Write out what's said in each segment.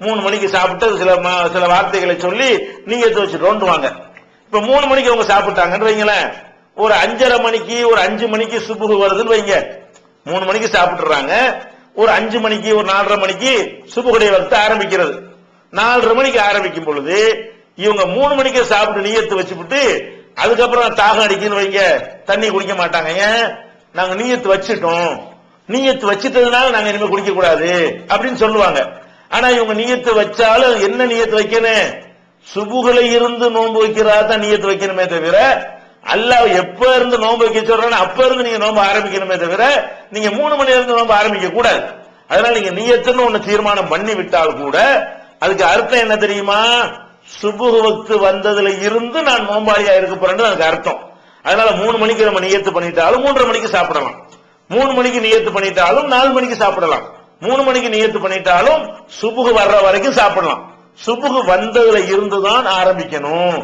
மூணு மணிக்கு சாப்பிட்டு சில சில வார்த்தைகளை சொல்லி நீயத்து வச்சுட்டு வாங்க. இப்ப மூணு மணிக்கு அவங்க சாப்பிட்டாங்கன்னு வைங்களேன். ஒரு அஞ்சரை மணிக்கு ஒரு அஞ்சு மணிக்கு சுபுகு வருதுன்னு வைங்க. மூணு மணிக்கு சாப்பிட்டுறாங்க. ஒரு அஞ்சு மணிக்கு ஒரு நாலரை மணிக்கு சுபுகுடைய வகுத்து ஆரம்பிக்கிறது. நாலரை மணிக்கு ஆரம்பிக்கும் பொழுது இவங்க மூணு மணிக்கு சாப்பிட்டு நீயத்து வச்சுவிட்டு அதுக்கப்புறம் தாகம் அடிக்குன்னு வைங்க. தண்ணி குடிக்க மாட்டாங்க. ஏன்? நாங்க நீயத்து வச்சிட்டோம். நீயத்து வச்சிட்டதுனால நாங்க இனிமே குடிக்க கூடாது அப்படின்னு சொல்லுவாங்க. ஆனா இவங்க நீயத்து வச்சாலும் என்ன நீயத்து வைக்கணும்? சுபுகளை இருந்து நோன்பு வைக்கிறதா தான் நீயத்து வைக்கணுமே தவிர அல்லாஹ் எப்ப இருந்து நோன்பு வைக்க சொல்றானோ அப்ப இருந்து நீங்க நோன்பு ஆரம்பிக்கணுமே தவிர நீங்க மூணு மணி இருந்து நோன்பு ஆரம்பிக்க கூடாது. அதனால நீங்க நீயத்துன்னு ஒண்ணு தீர்மானம் பண்ணி விட்டால் கூட அதுக்கு அர்த்தம் என்ன தெரியுமா? சுபுகு வந்ததுல இருந்து நான் நோம்பாளியா இருக்க போறேன்னு அதுக்கு அர்த்தம். அதனால மூணு மணிக்கு நம்ம நியத்து பண்ணிட்டாலும் மூன்றரை மணிக்கு சாப்பிடலாம். மூணு மணிக்கு நியத்து பண்ணிட்டாலும் நாலு மணிக்கு சாப்பிடலாம். மூணு மணிக்கு நியத்து பண்ணிட்டாலும் சுபுகு வர்ற வரைக்கும் சாப்பிடலாம். சுபுகு வந்ததுல இருந்துதான் ஆரம்பிக்கணும்.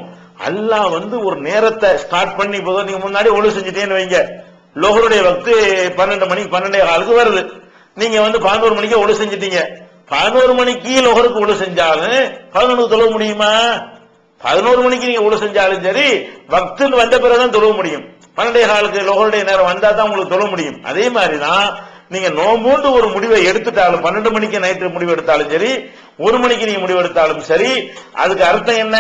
அல்லாஹ் வந்து ஒரு நேரத்தை ஸ்டார்ட் பண்ணி இப்போ நீங்க முன்னாடி ஒழு செஞ்சுட்டேன்னு வைங்க. லோகருடைய வக்து பன்னெண்டு மணிக்கு பன்னெண்டே காலுக்கு வருது. நீங்க வந்து பதினோரு மணிக்கு ஒழு செஞ்சிட்டீங்க. பதினோரு மணிக்கு லோகருக்கு ஒழு செஞ்சாலும் பதினொன்று தொழுவ முடியுமா? பதினோரு மணிக்கு நீங்க ஒழு செஞ்சாலும் சரி வக்துன்னு வந்த பிறகுதான் தொழுவ முடியும். பன்னெண்டே காலுக்கு லோகருடைய நேரம் வந்தா தான் உங்களுக்கு தொழ முடியும். அதே மாதிரிதான் நீங்க நோம்புண்டு ஒரு முடிவை எடுத்துட்டாலும் பன்னெண்டு மணிக்கு நைட்டு முடிவு எடுத்தாலும் சரி ஒரு மணிக்கு நீங்க முடிவு எடுத்தாலும் சரி அதுக்கு அர்த்தம் என்ன?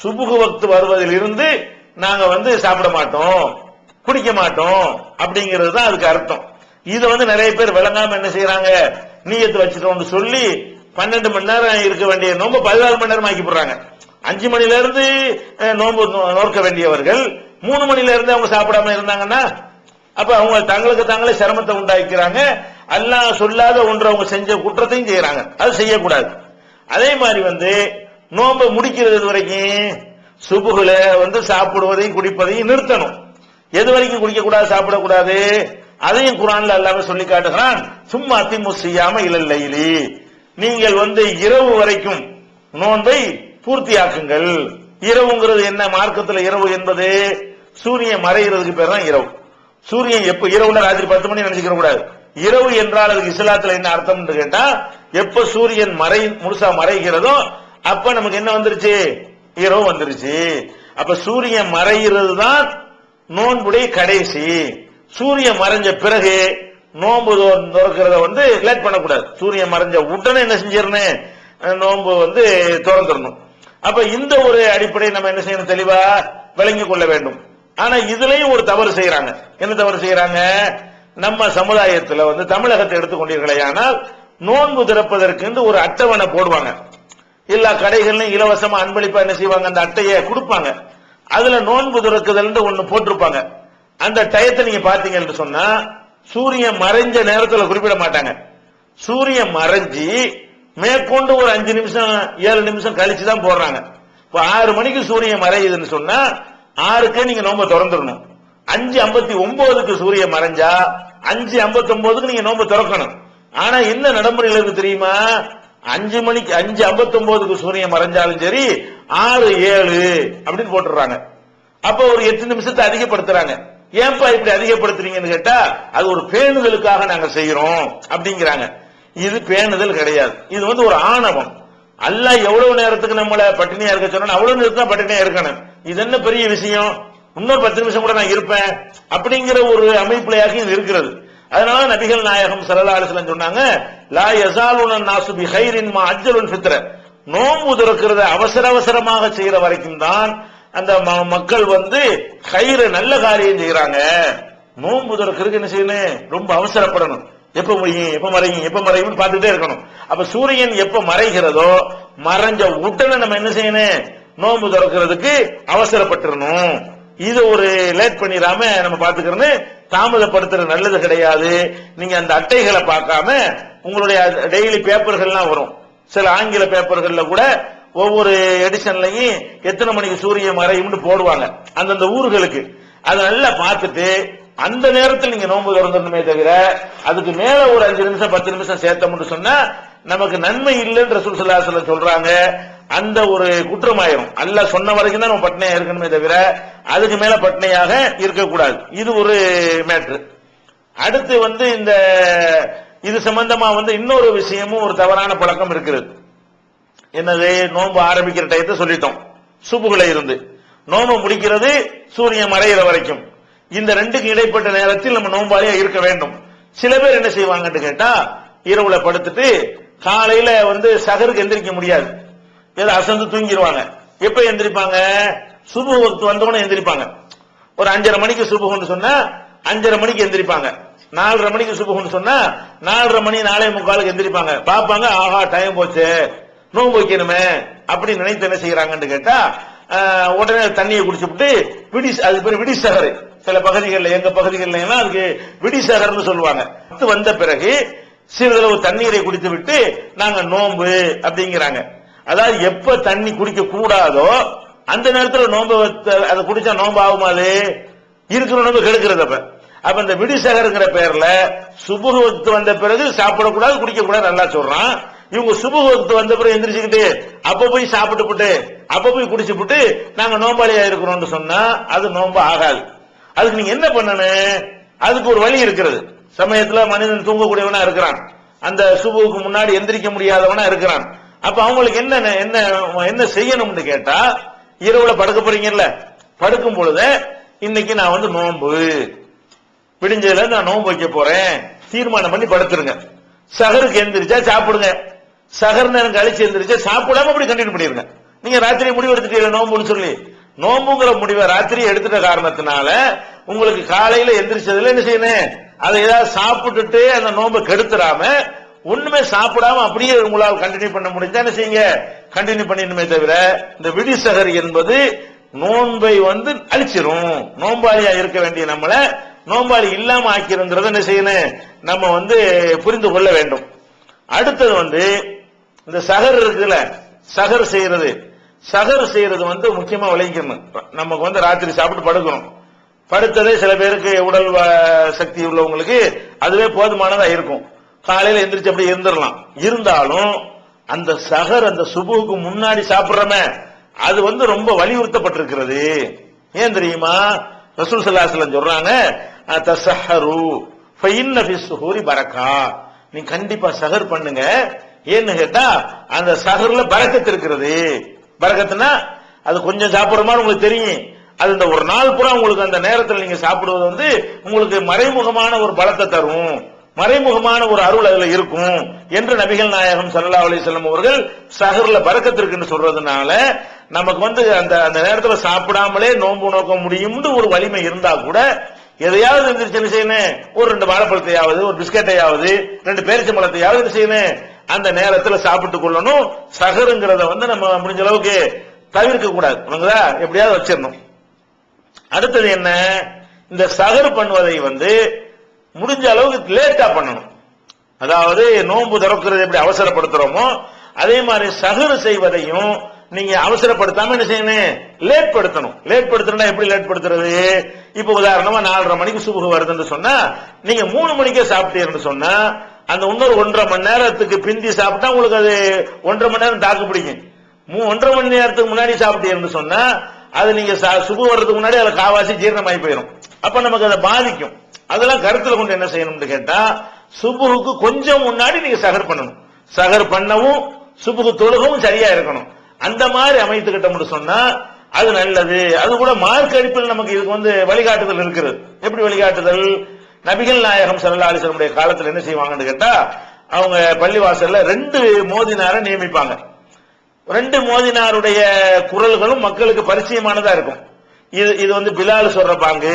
சுபுகு வக்து வருவதில் இருந்து நாங்க வந்து சாப்பிட மாட்டோம் குடிக்க மாட்டோம் அப்படிங்கிறது தான் அதுக்கு அர்த்தம். இது வந்து நிறைய பேர் விளங்காம என்ன செய்யறாங்க? நீயத்து வச்சுட்டோம்னு சொல்லி பன்னெண்டு மணி நேரம் இருக்க வேண்டிய நோம்பு பதினாறு மணி நேரம் ஆக்கி போடுறாங்க. அஞ்சு மணில இருந்து நோன்பு நோக்க வேண்டியவர்கள் மூணு மணில இருந்து அவங்க சாப்பிடாம இருந்தாங்கன்னா அப்ப அவங்க தங்களுக்கு தாங்களே சிரமத்தை உண்டாக்கிறாங்க அல்லாஹ் சொல்லாத ஒன்று அவங்க செஞ்ச குற்றத்தையும் செய்யறாங்க. அது செய்யக்கூடாது. அதே மாதிரி வந்து நோன்பை முடிக்கிறது வரைக்கும் சுபுகுல வந்து சாப்பிடுவதையும் குடிப்பதையும் நிறுத்தணும். எது வரைக்கும் குடிக்க கூடாது சாப்பிடக்கூடாது? அதையும் குரான்ல எல்லாமே சொல்லி காட்டுகிறான். சும்மா அதிமுசியாம இலல்லைலி நீங்கள் வந்து இரவு வரைக்கும் நோன்பை பூர்த்தியாக்குங்கள். இரவுங்கிறது என்ன? மார்க்கத்துல இரவு என்பது சூரியன் மறைகிறதுக்கு பேர் தான் இரவு. சூரியன் எப்ப இரவுல ராத்திரி பத்து மணி நினைச்சுக்க கூடாது. இரவு என்றால் அதுக்கு இஸ்லாத்துல என்ன அர்த்தம் கேட்டா எப்ப சூரியன் மறை முழுசா மறைகிறதோ அப்ப நமக்கு என்ன வந்துருச்சு? இரவு வந்துருச்சு. அப்ப சூரியன் மறைகிறது தான் நோன்புடைய கடைசி. சூரியன் மறைஞ்ச பிறகு நோன்பு தொ- திறக்கிறத வந்து லேட் பண்ணக்கூடாது. சூரியன் மறைஞ்ச உடனே என்ன செஞ்சிடணும்? நோன்பு வந்து திறந்துடணும். அப்ப இந்த ஒரு அடிப்படையை நம்ம என்ன செய்யணும்? தெளிவா விளங்கிக் கொள்ள வேண்டும். ஆனா இதுலயும் ஒரு தவறு செய்யறாங்க. என்ன தவறு செய்யறாங்க? நம்ம சமுதாயத்துல வந்து தமிழகத்தை எடுத்துக்கொண்டீர்களே ஆனால் நோன்பு திறப்பதற்கு ஒரு அட்டவணை போடுவாங்க. எல்லா கடைகள்லயும் இலவசமா அன்பளிப்பா என்ன செய்வாங்க? அந்த அட்டையை கொடுப்பாங்க. அதுல நோன்பு திறக்குதல் ஒண்ணு போட்டிருப்பாங்க. அந்த டயத்தை நீங்க பாத்தீங்கன்னு சொன்னா சூரியன் மறைஞ்ச நேரத்துல குறிப்பிட மாட்டாங்க. சூரியன் மறைஞ்சி மேற்கொண்டு ஒரு அஞ்சு நிமிஷம் ஏழு நிமிஷம் கழிச்சு தான் போடுறாங்க. இப்ப ஆறு மணிக்கு சூரியன் மறையுதுன்னு சொன்னா ஆறுக்கு நீங்க நோம்ப திறந்துடணும். அஞ்சு ஐம்பத்தி ஒன்பதுக்கு சூரியன் மறைஞ்சா அஞ்சு ஐம்பத்தி ஒன்பதுக்கு நீங்க நோம்ப திறக்கணும். ஆனா என்ன நடைமுறையில் இருக்கு தெரியுமா? அஞ்சு மணிக்கு அஞ்சு ஐம்பத்தி ஒன்பதுக்கு சூரியன் மறைஞ்சாலும் சரி ஆறு ஏழு அப்படின்னு போட்டுறாங்க அப்ப ஒரு எட்டு நிமிஷத்தை அதிகப்படுத்துறாங்க. ஏன்பா இப்படி அதிகப்படுத்துறீங்கன்னு கேட்டா அது ஒரு பேணுதலுக்காக நாங்க செய்யறோம் அப்படிங்கிறாங்க. இது பேணுதல் கிடையாது. இது வந்து ஒரு ஆணவம். அல்ல எவ்வளவு நேரத்துக்கு நம்மள பட்டினியா இருக்க சொன்னா அவ்வளவு நேரத்துக்கு தான் பட்டினியா இருக்கணும். இது என்ன பெரிய விஷயம்? இன்னொரு பத்து நிமிஷம் கூட நான் இருப்பேன். அப்படிங்கிற ஒரு அமைப்புலையாக இது இருக்கிறது. அதனால நபிகள் நாயகம் ஸல்லல்லாஹு அலைஹி சொன்னாங்க லா எசாலுனன் நாசு பி கைரின் மா அஜலுன் ஃபித்ர நோம்பு திறக்கிறத அவசர அவசரமாக செய்யற வரைக்கும் தான் அந்த ம- மக்கள் வந்து கயிறு நல்ல காரியம் செய்யறாங்க நோன்பு திறக்கிறதுக்கு என்ன செய்யணும்? ரொம்ப அவசரப்படணும். எப்ப முடியும்? எப்ப மறையும்? எப்ப மறையும் பார்த்துட்டே இருக்கணும். அப்ப சூரியன் எப்ப மறைகிறதோ மறைஞ்ச உடனே நம்ம என்ன செய்யணும்? நோன்பு திறக்கிறதுக்கு அவசரப்பட்டுறணும். இது ஒரு லேட் பண்ணிடாம நம்ம பாத்துக்கிறோன்னு தாமதப்படுத்துற நல்லது கிடையாது. நீங்க அந்த அட்டைகளை பார்க்காம உங்களுடைய டெய்லி பேப்பர்கள்லாம் வரும். சில ஆங்கில பேப்பர்கள்ல கூட ஒவ்வொரு எடிஷன்லையும் எத்தனை மணிக்கு சூரியன் மறையும்னு போடுவாங்க. அந்தந்த ஊர்களுக்கு. அதை நல்லா பார்த்துட்டு அந்த நேரத்தில் நீங்க நோன்பு திறந்துடணுமே தவிர அதுக்கு மேல ஒரு அஞ்சு நிமிஷம் பத்து நிமிஷம் சேர்த்தோம்னு சொன்னா நமக்கு நன்மை இல்லைன்ற ரசூல் சொல்றாங்க. அந்த ஒரு குற்றமாயிரும். அல்ல சொன்ன வரைக்கும் தான் நம்ம பட்னையா இருக்கணுமே தவிர அதுக்கு மேல பட்னையாக இருக்கக்கூடாது. இது ஒரு மேட்ரு. அடுத்து வந்து இந்த இது சம்பந்தமா வந்து இன்னொரு விஷயமும் ஒரு தவறான பழக்கம் இருக்கிறது. என்னது? நோன்பு ஆரம்பிக்கிற டயத்தை சொல்லிட்டோம். சூப்புகளை இருந்து. நோன்பு முடிக்கிறது சூரியன் மறையிற வரைக்கும். இந்த ரெண்டுக்கு இடைப்பட்ட நேரத்தில் நம்ம நோம்பாளியா இருக்க வேண்டும். சில பேர் என்ன செய்வாங்கன்னு கேட்டா இரவுல படுத்துட்டு காலையில வந்து சகருக்கு எந்திரிக்க முடியாது. ஏதோ அசந்து தூங்கிடுவாங்க எப்ப எந்திரிப்பாங்க? சுபு வகுத்து வந்தவொடனே எந்திரிப்பாங்க. ஒரு அஞ்சரை மணிக்கு சுபுகம்னு சொன்னா அஞ்சரை மணிக்கு எந்திரிப்பாங்க. நாலரை மணிக்கு சுபுகம்னு சொன்னா நாலரை மணி நாலே முக்காலுக்கு எந்திரிப்பாங்க. பாப்பாங்க ஆஹா டைம் போச்சு. நோன்பு வைக்கணுமே. அப்படி நினைத்து என்ன செய்யறாங்கன்னு கேட்டா உடனே தண்ணியை குடிச்சுட்டு விடி அது பேர் விடிசகர். சில பகுதிகளில் எங்க பகுதிகளில் எல்லாம் அதுக்கு விடிசகர்னு சொல்லுவாங்க. அது வந்த பிறகு சிறிதளவு தண்ணீரை குடித்து விட்டு நாங்க நோன்பு அப்படிங்கிறாங்க. அதாவது எப்ப தண்ணி குடிக்க கூடாதோ அந்த நேரத்தில் நோன்பு அதை குடிச்சா நோன்பு ஆகுமா அது? இருக்கிற நோன்பு கெடுக்கிறது அப்ப. அப்ப இந்த விடிசகருங்கிற பேர்ல சுபுகு வக்து வந்த பிறகு சாப்பிடக்கூடாது குடிக்க கூடாது நல்லா சொல்றான். இவங்க சுபுக வக்து வந்த பிறகு எந்திரிச்சுக்கிட்டு அப்ப போய் சாப்பிட்டு போட்டு அப்ப போய் குடிச்சு போட்டு நாங்க நோம்பாளியா இருக்கிறோம்னு சொன்னா அது நோம்பு ஆகாது. அதுக்கு நீங்க என்ன பண்ணணும்? அதுக்கு ஒரு வழி இருக்கிறது. சமயத்துல மனிதன் தூங்கக்கூடியவனா இருக்கிறான். அந்த சுபுவுக்கு முன்னாடி எந்திரிக்க முடியாதவனா இருக்கிறான். அப்ப அவங்களுக்கு என்ன என்ன என்ன செய்யணும்னு கேட்டா இரவுல படுக்க போறீங்கல்ல? படுக்கும் பொழுது இன்னைக்கு நான் வந்து நோன்பு. விடிஞ்சதுல நான் நோன்பு வைக்க போறேன். தீர்மானம் பண்ணி படுத்துருங்க. சகருக்கு எந்திரிச்சா சாப்பிடுங்க. சகர் நேரம் கழிச்சு எந்திரிச்சா சாப்பிடாம அப்படி கண்டினியூ பண்ணிருங்க. நீங்க ராத்திரி முடிவு எடுத்துட்டீங்க நோன்புன்னு சொல்லி. நோம்புங்கிற முடிவை ராத்திரி எடுத்துட்ட காரணத்தினால உங்களுக்கு காலையில எந்திரிச்சதுல என்ன செய்யணும்? அதை ஏதாவது சாப்பிட்டுட்டு அந்த நோன்பை கெடுத்துடாம ஒண்ணுமே சாப்பிடாம அப்படியே உங்களால் கண்டினியூ பண்ண முடிஞ்சா என்ன செய்யுங்க? கண்டினியூ பண்ணிடணுமே தவிர இந்த விடிசகர் என்பது நோன்பை வந்து அழிச்சிரும். நோம்பாளியா இருக்க வேண்டிய நம்மள நோம்பாளி இல்லாம ஆக்கிறோங்கிறத என்ன செய்யணும்? நம்ம வந்து புரிந்து கொள்ள வேண்டும். அடுத்தது வந்து இந்த சகர் இருக்குல்ல சகர் செய்யறது. சகர் செய்யறது வந்து முக்கியமா விளைவிக்கணும் நமக்கு வந்து ராத்திரி சாப்பிட்டு படுக்கணும். படுத்ததே சில பேருக்கு உடல் சக்தி உள்ளவங்களுக்கு அதுவே போதுமானதா இருக்கும். காலையில எந்திரிச்சு அப்படி இருந்துடலாம் இருந்தாலும் அந்த சகர் அந்த சுபுவுக்கு முன்னாடி சாப்பிடுறமே அது வந்து ரொம்ப வலியுறுத்தப்பட்டிருக்கிறது. ஏன் தெரியுமா? ரசூல் சல்லாஹ் சொல்றாங்க தசஹரு சுஹூரி பரக்கா. நீ கண்டிப்பா சகர் பண்ணுங்க. ஏன்னு கேட்டா அந்த சகர்ல பரக்கத்து இருக்கிறது. பரக்கத்துனா அது கொஞ்சம் சாப்பிடுற மாதிரி உங்களுக்கு தெரியும். அது இந்த ஒரு நாள் பூரா உங்களுக்கு அந்த நேரத்தில் நீங்க சாப்பிடுவது வந்து உங்களுக்கு மறைமுகமான ஒரு பலத்தை தரும். மறைமுகமான ஒரு அருள் அதுல இருக்கும் என்று நபிகள் நாயகம் சல்லா அலி செல்லம் அவர்கள் சஹர்ல பரக்கத்து இருக்குன்னு சொல்றதுனால நமக்கு வந்து அந்த அந்த நேரத்துல சாப்பிடாமலே நோன்பு நோக்க முடியும்னு ஒரு வலிமை இருந்தா கூட எதையாவது எந்திரிச்சு என்ன செய்யணும்? ஒரு ரெண்டு வாழைப்பழத்தையாவது ஒரு பிஸ்கட்டையாவது ரெண்டு பேரிச்சம்பழத்தையாவது என்ன செய்யணும்? அந்த நேரத்துல சாப்பிட்டு கொள்ளணும். சகருங்கிறத வந்து நம்ம முடிஞ்ச அளவுக்கு தவிர்க்க கூடாது. எப்படியாவது வச்சிடணும். அடுத்தது என்ன? இந்த சகர் பண்ணுவதை வந்து முடிஞ்ச அளவுக்கு லேட்டா பண்ணணும். அதாவது நோன்பு திறக்கிறது எப்படி அவசரப்படுத்துறோமோ அதே மாதிரி சகுறு செய்வதையும் நீங்க அவசரப்படுத்தாம என்ன செய்யணும்? லேட் படுத்தணும். லேட் படுத்தணும்னா எப்படி லேட் படுத்துறது? இப்ப உதாரணமா நாலரை மணிக்கு சுபுகு வருதுன்னு சொன்னா நீங்க மூணு மணிக்கே சாப்பிட்டீங்கன்னு சொன்னா அந்த இன்னொரு ஒன்றரை மணி நேரத்துக்கு பிந்தி சாப்பிட்டா உங்களுக்கு அது ஒன்றரை மணி நேரம் தாக்கு பிடிக்கும் மூ- ஒன்றரை மணி நேரத்துக்கு முன்னாடி சாப்பிட்டீங்கன்னு சொன்னா அது நீங்க சா- சுபு வர்றதுக்கு முன்னாடி அதை காவாசி ஜீரணமாயி போயிடும் அப்ப நமக்கு அதை பாதிக்கும். அதெல்லாம் கருத்துல கொண்டு என்ன செய்யணும்னு கேட்டா சுபுவுக்கு கொஞ்சம் முன்னாடி நீங்க சகர் பண்ணணும். சகர் பண்ணவும் சுபுகு தொழுகவும் சரியா இருக்கணும். அந்த மாதிரி அமைத்துக்கிட்டோம்னு சொன்னா அது நல்லது. அது கூட மார்க் அடிப்பில் நமக்கு இதுக்கு வந்து வழிகாட்டுதல் இருக்கிறது எப்படி வழிகாட்டுதல்? நபிகள் நாயகம் ஸல்லல்லாஹு அலைஹி காலத்துல என்ன செய்வாங்கன்னு கேட்டா அவங்க பள்ளிவாசல்ல ரெண்டு மோதினாரை நியமிப்பாங்க. ரெண்டு மோதினாருடைய குரல்களும் மக்களுக்கு பரிச்சயமானதா இருக்கும். இது இது வந்து பிலால் சொல்ற பாங்கு.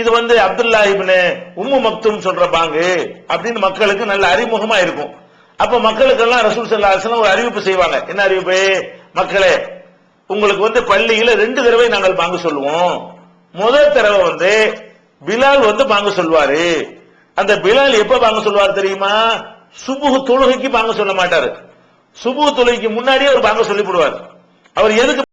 இது வந்து அப்துல்லா இப்னு உம்மு மக்தும் சொல்ற பாங்கு அப்படின்னு மக்களுக்கு நல்ல அறிமுகமா இருக்கும். அப்ப மக்களுக்கெல்லாம் ரசூல் ஸல்லல்லாஹு ஒரு அறிவிப்பு செய்வாங்க. என்ன அறிவிப்பு? மக்களே உங்களுக்கு வந்து பள்ளியில ரெண்டு தடவை நாங்கள் பாங்கு சொல்லுவோம். முதல் தடவை வந்து பிலால் வந்து பாங்கு சொல்வாரு. அந்த பிலால் எப்ப பாங்கு சொல்வார் தெரியுமா? சுபுகு தொழுகைக்கு பாங்கு சொல்ல மாட்டாரு. சுபு தொழுகைக்கு முன்னாடியே அவர் பாங்க சொல்லி போடுவார் அவர் எதுக்கு